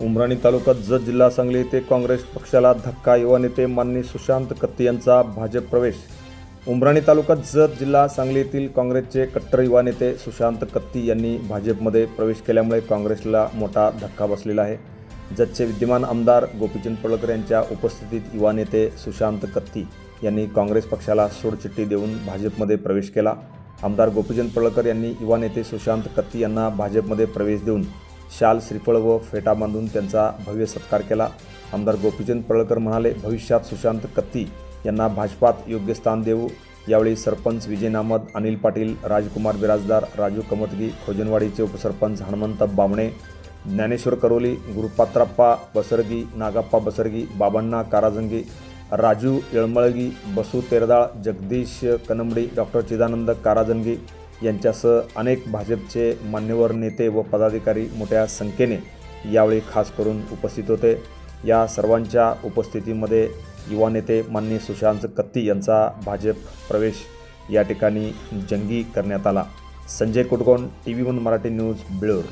उमराणी तालुक्यात जत जिल्हा सांगली येथे काँग्रेस पक्षाला धक्का युवा नेते माननी सुशांत कत्ती यांचा भाजप प्रवेश. उमराणी तालुक्यात जत जिल्हा सांगली येथील काँग्रेसचे कट्टर युवा नेते सुशांत कत्ती यांनी भाजपमध्ये प्रवेश केल्यामुळे काँग्रेसला मोठा धक्का बसलेला आहे. जतचे विद्यमान आमदार गोपीचंद पडळकर यांच्या उपस्थितीत युवा नेते सुशांत कत्ती यांनी काँग्रेस पक्षाला सोडचिठ्ठी देऊन भाजपमध्ये प्रवेश केला. आमदार गोपीचंद पडळकर यांनी युवा नेते सुशांत कत्ती यांना भाजपमध्ये प्रवेश देऊन शाल श्रीफळ व फेटा बांधून त्यांचा भव्य सत्कार केला. आमदार गोपीचंद पडळकर म्हणाले भविष्यात सुशांत कत्ती यांना भाजपात योग्य स्थान देऊ. यावेळी सरपंच विजय नामद अनिल पाटील राजकुमार बिराजदार राजू कमतगी खोजनवाडीचे उपसरपंच हनुमंत बामणे ज्ञानेश्वर करोली गुरुपात्राप्पा बसरगी नागाप्पा बसरगी बाबांना काराजंगी राजू येळमळगी बसू तेरदाळ जगदीश कनंबडी डॉक्टर चिदानंद काराजंगी यांच्यासह अनेक भाजपचे मान्यवर नेते व पदाधिकारी मोठ्या संख्येने यावेळी खास करून उपस्थित होते. या सर्वांच्या उपस्थितीमध्ये युवा नेते माननीय सुशांत कत्ती यांचा भाजप प्रवेश या ठिकाणी जंगी करण्यात आला. Sanjay Kutkon T V one Marathi news Bilur.